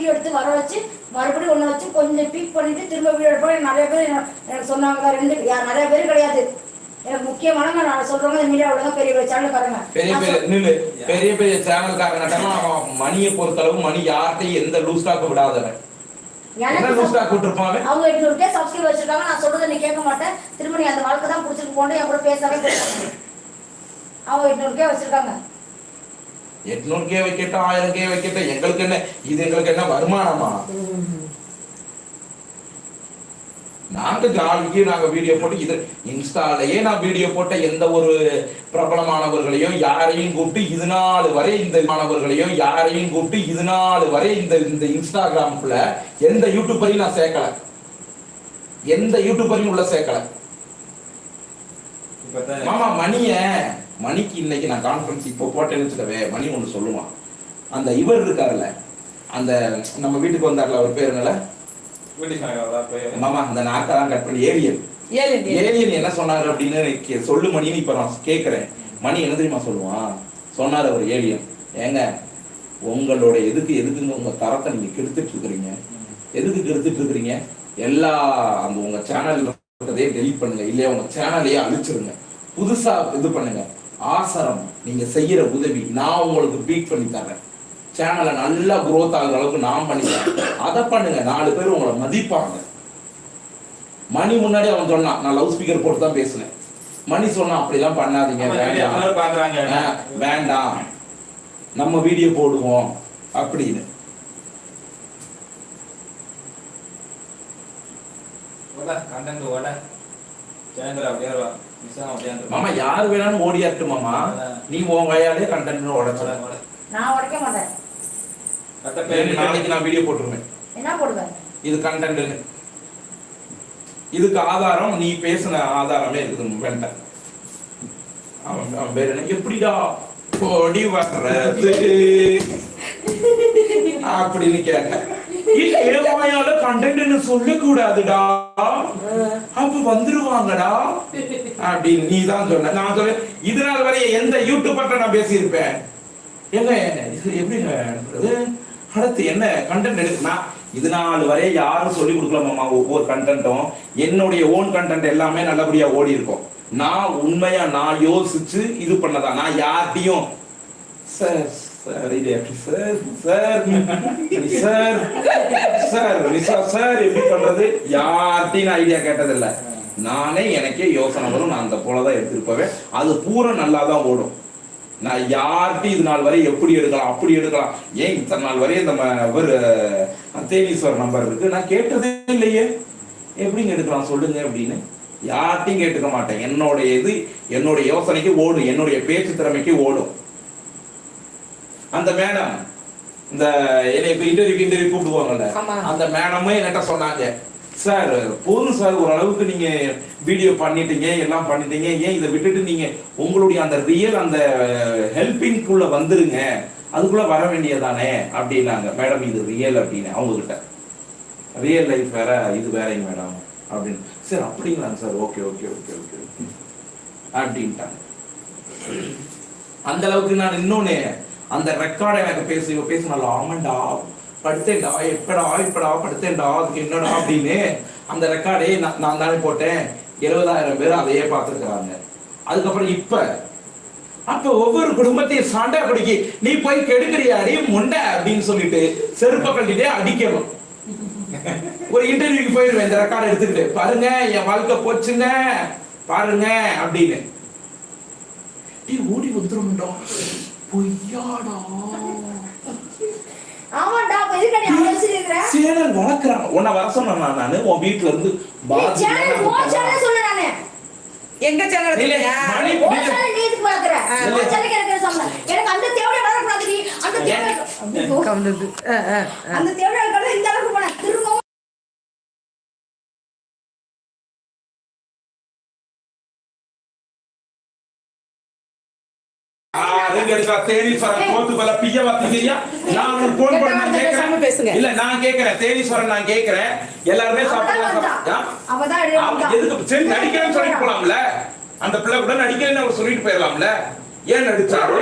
Video எடுத்து வர வச்சு மறுபடியும் ஒன்று வச்சு கொஞ்சம் பீக் பண்ணிட்டு திரும்ப வீடியோ எடுப்போம் நிறைய பேர் எனக்கு சொன்னாங்க ரெண்டு யார் நிறைய பேர் கிடையாது. எனக்கு முக்கியமான நான் சொல்றவங்க இந்த மீடியா உலகம் பெரிய பெரிய சேனல் பாருங்க பெரிய பெரிய பெரிய பெரிய சேனல்காரங்கட்டெல்லாம் அவன் மணியை பொறுத்தளவு மணி யார்கிட்டையும் எந்த லூஸ் விடாதவன். டாக் அவன்? அவங்க எட்நூறு சப்ஸ்கிரைப் வச்சிருக்காங்க. நான் சொல்றதை நீ கேட்க மாட்டேன். திரும்ப நீ அந்த வாழ்க்கை தான் பிடிச்சிட்டு போண்டு என் கூட பேசவே. அவங்க எட்நூறு வச்சிருக்காங்க. எட்நூறு கே வைக்கட்டும் ஆயிரம் கே வைக்கட்டும் எங்களுக்கு என்ன இது எங்களுக்கு என்ன வருமானமா? நாங்க ஜாலிக்கு நாங்க வீடியோ போட்டு இது இன்ஸ்டாலயே நான் வீடியோ போட்ட எந்த ஒரு பிரபலமானவர்களையும் யாரையும் கூப்பிட்டு இது நாள் வரை இந்த மாணவர்களையும் யாரையும் கூப்பிட்டு இது நாள் வரை இந்த இந்த இன்ஸ்டாகிராம்குள்ள எந்த யூடியூபரையும் நான் சேர்க்கல. எந்த யூடியூபரையும் உள்ள சேர்க்கல. மாமா மணிய. மணிக்கு இன்னைக்கு நான் கான்ஃபரன்ஸ் இப்போ போட்டேன்னு வச்சுக்கவே மணி ஒன்று சொல்லுவான் அந்த இவர் இருக்காருல்ல அந்த நம்ம வீட்டுக்கு வந்தார்ல அவர் பேர் என்னல? மாமா அந்த நாக்கெல்லாம் கட் பண்ணி ஏழு. ஏலியன் என்ன சொன்னாரு அப்படின்னு சொல்லு மணின்னு இப்ப நான் கேக்குறேன். மணி என்ன தெரியுமா சொல்லுவான் சொன்னாரு அவர் ஏலியன் ஏங்க உங்களோட எதுக்கு எதுக்குங்க உங்க தரத்தை நீங்க கெடுத்துட்டு இருக்கிறீங்க? எதுக்கு கெடுத்துட்டு இருக்கிறீங்க? எல்லா அந்த உங்க சேனல் இருக்கிறதே டெலீட் பண்ணுங்க. இல்லையா உங்க சேனலையே அழிச்சிருங்க. புதுசா இது பண்ணுங்க. ஆசரம் நீங்க செய்யற உதவி நான் உங்களுக்கு பீட் பண்ணி தரேன் சேனலை நல்லா growth ஆகுற அளவுக்கு நான் பண்ணி தரேன் அதை பண்ணுங்க. நாலு பேர் உங்களை மதிப்பாங்க. மணி முன்னாடி அவன் சொன்னான் நான் லவுட் ஸ்பீக்கர் போட்டு தான் பேசினேன். மணி சொன்னான் அப்படிலாம் பண்ணாதீங்க வேண்டாம். வேண்டாம். நம்ம வீடியோ போடுவோம். அப்படின்னு. ஓட கண்டென்ட் ஓட. மாமா யார் வேணாலும் ஓடியாட்டு மாமா. நீ உன் வயாலே கண்டென்ட் ஓட உடச்சு ஓட நான் உடைக்க மாட்டேன். நாளைக்கு நான் வீடியோ போட்டுருவேன். என்ன போடுவேன்? இது கண்டென்ட்னு இதுக்கு ஆதாரம் நீ பேசின ஆதாரமே இருக்குது வேண்டாம் அவன் அவன் பேர் என்ன? எப்படிடா ஓடி வர்றது? அப்படின்னு கேட்டேன். ஏமாயால கண்டென்ட்னு சொல்ல கூடாதுடா அப்ப வந்துருவாங்கடா அப்படின்னு நீ தான் சொன்ன நான் சொல்றேன் இது நாள் வரைய எந்த யூடியூபர்ட்ட நான் பேசியிருப்பேன் ஏங்க இது எப்படிங்க அடுத்து என்ன கண்டென்ட் எடுக்குனா இது நாள் வரைய யாரும் சொல்லி கொடுக்கலாமா ஒவ்வொரு கண்டென்ட்டும் என்னுடைய ஓன் கண்டென்ட் எல்லாமே நல்லபடியா ஓடி இருக்கும் நான் உண்மையா நான் யோசிச்சு இது பண்ணதா நான் யார்கிட்டயும் சார் சார் இது எப்படி சார் சார் சார் சார் ரிசா சார் எப்படி பண்றது யார்ட்டையும் நான் ஐடியா கேட்டதில்ல. நானே எனக்கே யோசனை வரும். நான் அந்த போலதான் எடுத்துட்டு போவேன் அது பூரா நல்லா தான் ஓடும். நான் யார்கிட்டயும் இது நாள் வரை எப்படி எடுக்கலாம் அப்படி எடுக்கலாம். ஏன் இத்தனை நாள் வரையும் நம்ம இவர் தேனீஸ்வர் நம்பர் இருக்கு? நான் கேட்டதே இல்லையே. எப்படிங்க எடுக்கலாம்? சொல்லுங்க அப்படின்னு. யார்ட்டையும் கேட்டுக்க மாட்டேன். என்னுடைய இது என்னுடைய யோசனைக்கு ஓடும். என்னுடைய பேச்சு திறமைக்கு ஓடும். அந்த மேடம் இந்த என்னை இப்ப இன்டர்வியூ இன்டர்வியூ கூப்பிடுவாங்கல்ல. அந்த மேடமும் என்கிட்ட சொன்னாங்க சார் போதும் சார் ஓரளவுக்கு நீங்க வீடியோ பண்ணிட்டீங்க எல்லாம் பண்ணிட்டீங்க. ஏன் இதை விட்டுட்டு நீங்க உங்களுடைய அந்த ரியல் அந்த ஹெல்பிங்குள்ள வந்துருங்க. அதுக்குள்ள வர வேண்டியதானே அப்படின்னாங்க. மேடம் இது ரியல் அப்படின்னு. அவங்க கிட்ட ரியல் லைஃப் வேற இது வேறங்க மேடம் அப்படின்னு. Sir அப்படிங்களாங்க sir okay okay okay okay அப்படின்ட்டாங்க. அந்த அளவுக்கு நான் இன்னொன்னு அந்த ரெக்கார்டை எனக்கு பேசி இவ பேசினால ஆமாண்டா படுத்தேன்டா எப்படா எப்படா படுத்தேன்டா அதுக்கு என்னடா அப்படின்னு அந்த ரெக்கார்டே நான் நான் தானே போட்டேன். எழுபதாயிரம் பேர் அதையே பார்த்துருக்குறாங்க. அதுக்கப்புறம் இப்ப அப்ப ஒவ்வொரு குடும்பத்தையும் சாண்டா குடிக்கி நீ போய் கெடுக்கிறியாடி முண்டை அப்படின்னு சொல்லிட்டு செருப்ப கட்டிட்டே அடிக்கணும். ஒரு இன்டர்வியூக்கு போயிருவேன் இந்த ரெக்கார்டை எடுத்துக்கிட்டு. பாருங்க என் வாழ்க்கை போச்சுங்க. பாருங்க அப்படின்னு. நீ ஓடி வந்துடும் பொய்யாடா ஆமாண்டா அப்ப இதுக்கு நீ சேனல் உன்னை வர சொன்னேன் நான் உன் வீட்டுல இருந்து பாதி சேனல் ஓ சேனல் சொல்லு நானு எங்க சேனல் இல்ல, வச்சிருக்கியா? மணி ஓ சேனல் நீ எதுக்கு வளர்க்குற ஆ. ஓ எனக்கு சம்பளம் எனக்கு அந்த தேவை வளரக்கூடாது நீ அந்த தேவை ஐயோ. கவுந்தது. ஆ, ஆ, ஆ. அந்த தேவை இருக்கிறது இந்த அளவுக்கு எடுக்கா தேனீஸ்வரன் கோத்து பல பிய்ய வத்தீங்க நான் உனக்கு போன் பண்ண நான் பேசாம கேக்குறேன் பேசுங்க. இல்ல நான் கேக்குறேன் தேனீஸ்வரன் நான் கேக்குறேன் எல்லாருமே. சாப்பிடலாம் அவதான். எதுக்கு? சரி நடிக்கிறேன்னு சொல்லிட்டு போலாம்ல. அந்த பிள்ளை கூட நடிக்கிறேன்னு அவர் சொல்லிட்டு போயிடலாம்ல. ஏன் நடிச்சாரு?